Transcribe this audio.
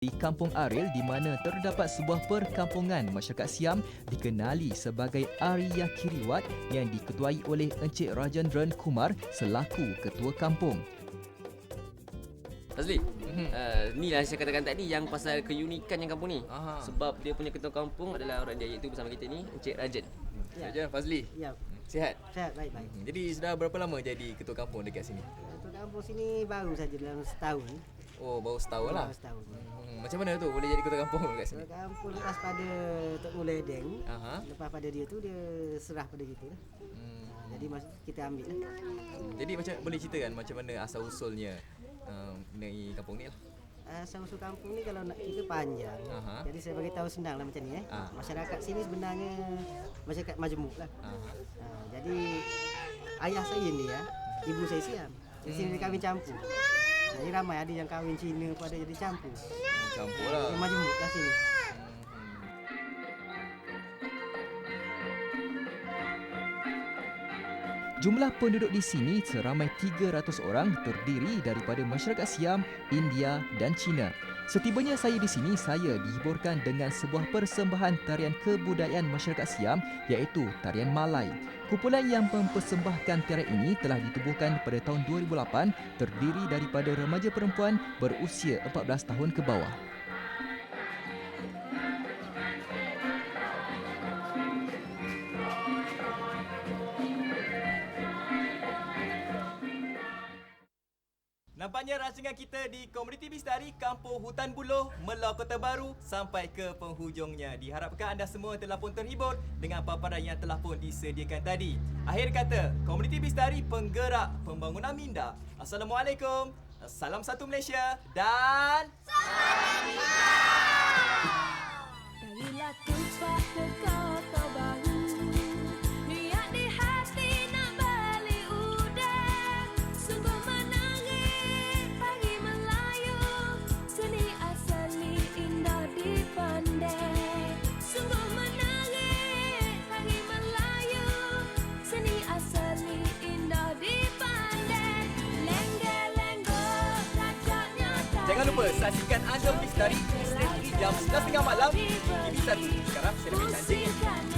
di Kampung Aril di mana terdapat sebuah perkampungan masyarakat Siam dikenali sebagai Arya Kiriwat yang diketuai oleh Encik Rajendran Kumar selaku ketua kampung. Fazli, uh, ni lah saya katakan tadi yang pasal keunikan yang kampung ni. Aha. Sebab dia punya ketua kampung adalah orang dia iaitu bersama kita ni Encik Rajan. Ya. Rajan Fazli. Ya, Sihat? sehat baik-baik. Hmm, Jadi sudah berapa lama jadi ketua kampung dekat sini? Untuk kampung sini baru saja dalam setahun. Oh, baru setahun lah. Baru setahun. Hmm, macam mana tu boleh jadi ketua kampung dekat sini? Ketua kampung lepas pada Tok Mulai Deng. Aha. Lepas pada dia tu dia serah pada kita lah. Hmm. Ha, jadi kita ambil lah. Jadi macam boleh ceritakan macam mana asal usulnya um, mengenai kampung ni lah. Asal usul kampung ni kalau nak cerita panjang. Aha. Jadi saya bagi tahu senang lah macam ni eh. Ah. Masyarakat sini sebenarnya masyarakat majmuk lah. Aha. Ha, jadi ayah saya ni ya, ibu saya Siam. Di sini dia kahwin campur. Jadi ramai ada yang kahwin Cina pun ada jadi campur. Hmm, Campur lah. Dia majmuk lah sini. Jumlah penduduk di sini seramai 300 orang terdiri daripada masyarakat Siam, India dan Cina. Setibanya saya di sini, saya dihiburkan dengan sebuah persembahan tarian kebudayaan masyarakat Siam iaitu tarian Malai. Kumpulan yang mempersembahkan tarian ini telah ditubuhkan pada tahun 2008 terdiri daripada remaja perempuan berusia 14 tahun ke bawah. Nampaknya rancangan kita di Komuniti Bistari Kampung Hutan Buloh, Melor Kota Baru sampai ke penghujungnya. Diharapkan anda semua telah pun terhibur dengan paparan yang telah pun disediakan tadi. Akhir kata, Komuniti Bistari penggerak pembangunan minda. Assalamualaikum. Salam satu Malaysia dan Darilah jangan lupa saksikan Anda Bistari Isnin Tri jam 11.30 malam di TV1. Sekarang saya lebih cantik.